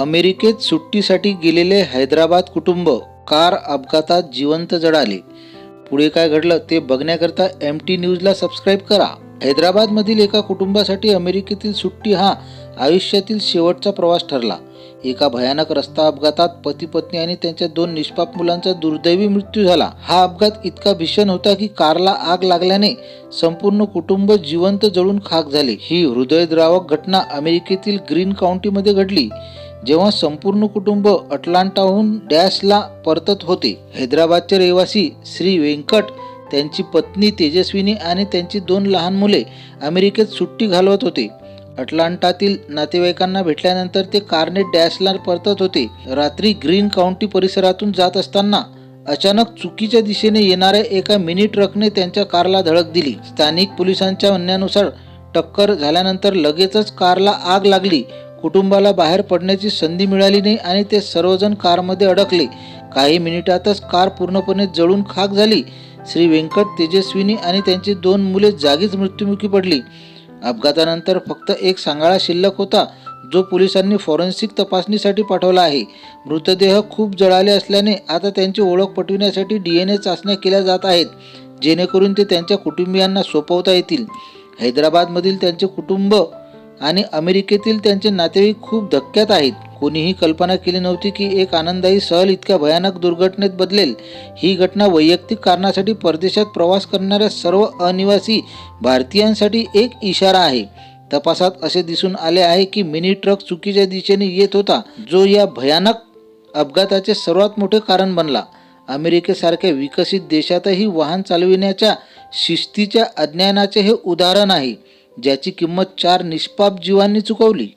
अमेरिकेत सुट्टीसाठी गेलेले हैदराबाद कुटुंब कार अपघातात जिवंत जळाले. पुढे काय घडलं ते बघण्याकरता एम टी न्यूजला सबस्क्राईब करा. हैदराबादमधील एका कुटुंबासाठी अमेरिकेतील सुट्टी हा आयुष्यातील शेवटचा प्रवास ठरला. एका भयानक रस्ता अपघातात पती पत्नी आणि त्यांच्या दोन निष्पाप मुलांचा दुर्दैवी मृत्यू झाला. हा अपघात इतका भीषण होता की कारला आग लागल्याने संपूर्ण कुटुंब जिवंत जळून खाक झाले. ही हृदयद्रावक घटना अमेरिकेतील ग्रीन काउंटीमध्ये घडली. जेव्हा संपूर्ण कुटुंब अटलांटाहून डॅशला परतत होते हैदराबादचे रहिवासी श्री व्यंकट त्यांची पत्नी तेजस्विनी आणि त्यांची दोन लहान मुले अमेरिकेत सुट्टी घालवत होते. अटलांटातील नातेवाईकांना भेटल्यानंतर ते कारने डॅशला परतत होते. रात्री ग्रीन काउंटी परिसरातून जात असताना अचानक चुकीच्या दिशेने येणाऱ्या एका मिनी ट्रकने त्यांच्या कारला धडक दिली. स्थानिक पोलिसांच्या म्हणण्यानुसार टक्कर झाल्यानंतर लगेचच कारला आग लागली. कुटुंबाला बाहेर पडण्याची संधी मिळाली नाही आणि ते सर्वजण कारमध्ये अडकले. काही मिनिटातच कार पूर्णपणे जळून खाक झाली. श्री व्यंकट तेजस्विनी आणि त्यांची दोन मुले जागीच मृत्युमुखी पडली. अपघातानंतर फक्त एक सांगाळा शिल्लक होता जो पोलिसांनी फॉरेन्सिक तपासणीसाठी पाठवला आहे. मृतदेह खूप जळाले असल्याने आता त्यांची ओळख पटविण्यासाठी डी एन ए चाचण्या केल्या जात आहेत जेणेकरून ते त्यांच्या कुटुंबियांना सोपवता येतील. हैदराबादमधील त्यांचे कुटुंब आणि अमेरिकेतील त्यांचे नातेवाईक खूप धक्क्यात आहेत. कोणीही कल्पना केली नव्हती की एक आनंददायी सहल इतक्या भयानक दुर्घटनेत बदलेल. ही घटना वैयक्तिक कारणासाठी परदेशात प्रवास करणाऱ्या सर्व अनिवासी भारतीयांसाठी एक इशारा आहे. तपासात असे दिसून आले आहे की मिनी ट्रक चुकीच्या दिशेने येत होता जो या भयानक अपघाताचे सर्वात मोठे कारण बनला. अमेरिकेसारख्या विकसित देशातही वाहन चालविण्याच्या शिस्तीच्या अज्ञानाचे हे उदाहरण आहे. ज्याची किंमत चार निष्पाप जीवांनी चुकवली.